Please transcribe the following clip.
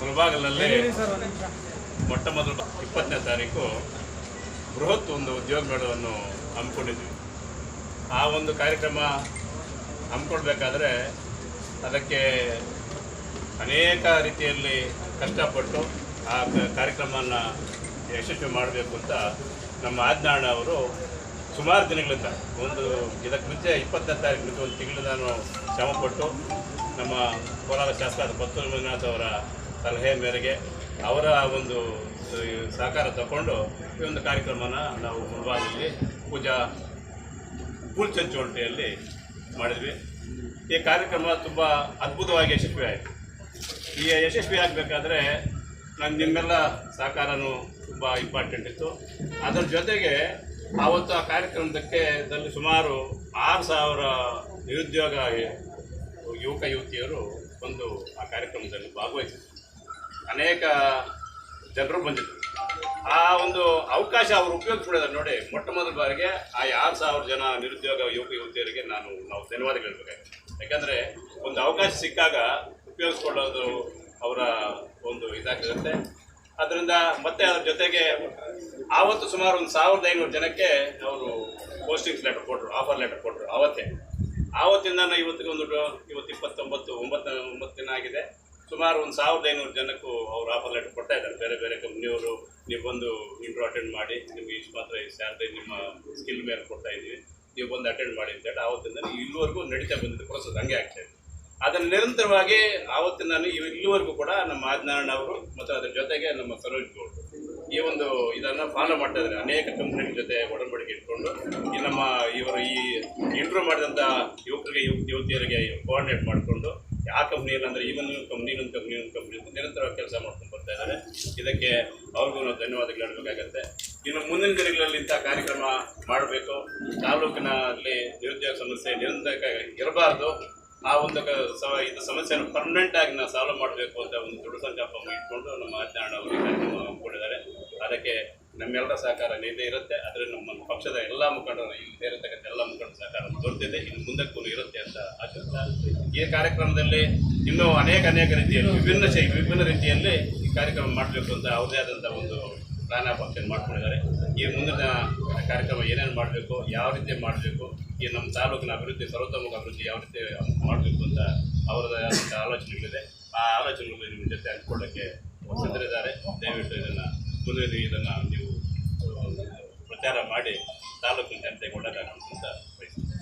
ಮುಳಬಾಗಿಲಲ್ಲಿ ಮೊಟ್ಟ ಮೊದಲು ಇಪ್ಪತ್ತನೇ ತಾರೀಕು ಬೃಹತ್ ಒಂದು ಉದ್ಯೋಗ ಮೇಳವನ್ನು ಹಮ್ಮಿಕೊಂಡಿದ್ವಿ. ಆ ಒಂದು ಕಾರ್ಯಕ್ರಮ ಹಮ್ಮಿಕೊಡ್ಬೇಕಾದ್ರೆ ಅದಕ್ಕೆ ಅನೇಕ ರೀತಿಯಲ್ಲಿ ಕಷ್ಟಪಟ್ಟು ಆ ಕಾರ್ಯಕ್ರಮವನ್ನು ಯಶಸ್ವಿ ಮಾಡಬೇಕು ಅಂತ ನಮ್ಮ ಆಜ್ಞಾಣ ಅವರು ಸುಮಾರು ದಿನಗಳಿಂದ, ಒಂದು ಇದಕ್ಕೆ ಮುಂಚೆ ಇಪ್ಪತ್ತನೇ ತಾರೀಕು ಮುಂಚೆ ಒಂದು ತಿಂಗಳು ನಾನು ಶ್ರಮಪಟ್ಟು ನಮ್ಮ ಕೋಲಾರ ಶಾಸಕ ಪತ್ತೂರು ಮಂಜುನಾಥ್ ಅವರ ಸಲಹೆ ಮೇರೆಗೆ ಅವರ ಒಂದು ಸಹಕಾರ ತಗೊಂಡು ಈ ಒಂದು ಕಾರ್ಯಕ್ರಮನ ನಾವು ಮುಂಭಾಗದಲ್ಲಿ ಪೂಜಾ ಪೂಲ್ಚಂಚೋಟಿಯಲ್ಲಿ ಮಾಡಿದ್ವಿ. ಈ ಕಾರ್ಯಕ್ರಮ ತುಂಬ ಅದ್ಭುತವಾಗಿ ಯಶಸ್ವಿ ಆಯಿತು. ಈ ಯಶಸ್ವಿ ಆಗಬೇಕಾದ್ರೆ ನಾನು ನಿಮ್ಮೆಲ್ಲ ಸಹಕಾರನೂ ತುಂಬ ಇಂಪಾರ್ಟೆಂಟ್ ಇತ್ತು. ಅದರ ಜೊತೆಗೆ ಆವತ್ತು ಆ ಕಾರ್ಯಕ್ರಮದಕ್ಕೆ ದಲ್ಲಿ ಸುಮಾರು ಆರು ಸಾವಿರ ನಿರುದ್ಯೋಗ ಯುವಕ, ಯುವತಿಯರು ಬಂದು ಆ ಕಾರ್ಯಕ್ರಮದಲ್ಲಿ ಭಾಗವಹಿಸಿದರು. ಅನೇಕ ಜನರು ಬಂದಿದ್ದರು ಆ ಒಂದು ಅವಕಾಶ ಅವರು ಉಪಯೋಗಿಸ್ಬಿಡೋದು ನೋಡಿ ಮೊಟ್ಟ ಮೊದಲ ಬಾರಿಗೆ ಆ ಆರು ಸಾವಿರ ಜನ ನಿರುದ್ಯೋಗ, ಯುವಕ, ಯುವತಿಯರಿಗೆ ನಾನು ನಾವು ಧನ್ಯವಾದ ಹೇಳ್ಬೇಕಾಗುತ್ತೆ ಯಾಕಂದರೆ ಒಂದು ಅವಕಾಶ ಸಿಕ್ಕಾಗ ಉಪಯೋಗಿಸ್ಕೊಳ್ಳೋದು ಅವರ ಒಂದು ಇದಾಗಿರುತ್ತೆ ಅದರಿಂದ ಮತ್ತೆ ಅದ್ರ ಜೊತೆಗೆ ಆವತ್ತು ಸುಮಾರು ಒಂದು ಸಾವಿರದ ಐನೂರು ಜನಕ್ಕೆ ಅವರು ಪೋಸ್ಟಿಂಗ್ಸ್ ಲೆಟರ್ ಕೊಟ್ಟರು ಆಫರ್ ಲೆಟರ್ ಕೊಟ್ಟರು ಆವತ್ತೇ. ಆವತ್ತಿಂದ ಇವತ್ತಿಗೆ ಒಂದು ಇವತ್ತು ಇಪ್ಪತ್ತೊಂಬತ್ತು ಒಂಬತ್ತು ಒಂಬತ್ತು ದಿನ ಆಗಿದೆ. ಸುಮಾರು ಒಂದು ಸಾವಿರದ ಐನೂರು ಜನಕ್ಕೂ ಅವರು ಆಫರ್ ಲೆಟರ್ ಕೊಡ್ತಾ ಇದ್ದಾರೆ. ಬೇರೆ ಬೇರೆ ಕಂಪ್ನಿಯವರು ನೀವು ಬಂದು ಇಂಟ್ರೂ ಅಟೆಂಡ್ ಮಾಡಿ, ನಿಮಗೆ ಇಷ್ಟು ಮಾತ್ರ ಸ್ಯಾಲ್ರಿ ನಿಮ್ಮ ಸ್ಕಿಲ್ ಮೇಲೆ ಕೊಡ್ತಾ ಇದ್ದೀವಿ. ನೀವು ಬಂದು ಅಟೆಂಡ್ ಮಾಡಿ ಅಂತೇಳಿ ಆವತ್ತಿಂದ ಇಲ್ಲಿವರೆಗೂ ನಡೀತಾ ಬಂದಿದ್ದು ಪ್ರೊಸೆಸ್ ಹಂಗೆ ಆಗ್ತಾ ಇದೆ. ಅದನ್ನು ನಿರಂತರವಾಗಿ ಆವತ್ತಿನ ಇಲ್ಲಿವರೆಗೂ ಕೂಡ ನಮ್ಮ ಆಜ್ಞಾನ ಅವರು ಮತ್ತು ಅದರ ಜೊತೆಗೆ ನಮ್ಮ ಸರೋಜ್ ಗೌಡ್ರು ಈ ಒಂದು ಇದನ್ನು ಫಾಲೋ ಮಾಡ್ತಾ ಇದ್ದಾರೆ. ಅನೇಕ ಕಂಪ್ನಿಗಳ ಜೊತೆ ಒಡಂಬಡಿಕೆ ಇಟ್ಕೊಂಡು ಈ ನಮ್ಮ ಇವರು ಈ ಇಂಟ್ರೂ ಮಾಡಿದಂಥ ಯುವಕರಿಗೆ, ಯುವ, ಯುವತಿಯರಿಗೆ ಕೋಆರ್ಡಿನೇಟ್ ಮಾಡಿಕೊಂಡು ಆ ಕಂಪ್ನಿ ಈ ಒಂದು ಕಂಪ್ನಿ ಒಂದು ಕಂಪ್ನಿ ಒಂದು ಕಂಪ್ನಿ ಅಂತ ನಿರಂತರವಾಗಿ ಕೆಲಸ ಮಾಡ್ಕೊಂಡು ಬರ್ತಾ ಇದ್ದಾರೆ. ಇದಕ್ಕೆ ಅವ್ರಿಗೂ ನಾವು ಧನ್ಯವಾದಗಳು ಹೇಳಬೇಕಾಗತ್ತೆ. ಇನ್ನು ಮುಂದಿನ ದಿನಗಳಲ್ಲಿ ಇಂಥ ಕಾರ್ಯಕ್ರಮ ಮಾಡಬೇಕು. ತಾಲೂಕಿನಲ್ಲಿ ನಿರುದ್ಯೋಗ ಸಮಸ್ಯೆ ನಿರಂತರ ಇರಬಾರ್ದು. ಆ ಒಂದು ಇದು ಸಮಸ್ಯೆಯನ್ನು ಪರ್ಮನೆಂಟ್ ಆಗಿ ನಾವು ಸಾಲ್ವ್ ಮಾಡಬೇಕು ಅಂತ ಒಂದು ದೃಢ ಸಂಕಲ್ಪ ಇಟ್ಕೊಂಡು ನಮ್ಮ ಆಚರಣೆ ಅವರು ಈ ಕಾರ್ಯಕ್ರಮ ಅದಕ್ಕೆ ನಮ್ಮೆಲ್ಲರ ಸಹಕಾರ ನಿಂದೆ ಇರುತ್ತೆ. ಆದರೆ ನಮ್ಮ ಪಕ್ಷದ ಎಲ್ಲ ಮುಖಂಡರು ಇಲ್ಲಿ ಸೇರತಕ್ಕಂಥ ಎಲ್ಲ ಮುಖಂಡರ ಸಹಕಾರ ದೊರೆತಿದೆ. ಇನ್ನು ಮುಂದಕ್ಕೂ ಇರುತ್ತೆ ಅಂತ ಆಶಿಸ್ತಾ ಈ ಕಾರ್ಯಕ್ರಮದಲ್ಲಿ ಇನ್ನೂ ಅನೇಕ ಅನೇಕ ರೀತಿಯಲ್ಲಿ ವಿಭಿನ್ನ ಶೈಲಿ ವಿಭಿನ್ನ ರೀತಿಯಲ್ಲಿ ಈ ಕಾರ್ಯಕ್ರಮ ಮಾಡಬೇಕು ಅಂತ ಅವ್ರದೇ ಆದಂಥ ಒಂದು ಪ್ರಾಣ ಆಫ್ ಆಕ್ಷನ್ ಮಾಡ್ಕೊಂಡಿದ್ದಾರೆ. ಈ ಮುಂದಿನ ಕಾರ್ಯಕ್ರಮ ಏನೇನು ಮಾಡಬೇಕು, ಯಾವ ರೀತಿ ಮಾಡಬೇಕು, ಈ ನಮ್ಮ ತಾಲೂಕಿನ ಅಭಿವೃದ್ಧಿ, ಸರ್ವತೋಮುಖ ಅಭಿವೃದ್ಧಿ ಯಾವ ರೀತಿ ಮಾಡಬೇಕು ಅಂತ ಅವರದೇ ಆದಂಥ ಆಲೋಚನೆಗಳಿದೆ. ಆ ಆಲೋಚನೆಗಳು ನಿಮ್ಮ ಜೊತೆ ಹಂಚ್ಕೊಳ್ಳೋಕ್ಕೆ ಸಿದ್ಧರಿದ್ದಾರೆ. ದಯವಿಟ್ಟು ಇದನ್ನು ಮುಂದಿನ ಇದನ್ನು ನೀವು ಪ್ರಚಾರ ಮಾಡಿ ತಾಲೂಕಿನ ಜನತೆಗೆ ಒಳ್ಳೆಯದಾಗಬೇಕು ಅಂತ ಬಯಸ್ತೀನಿ.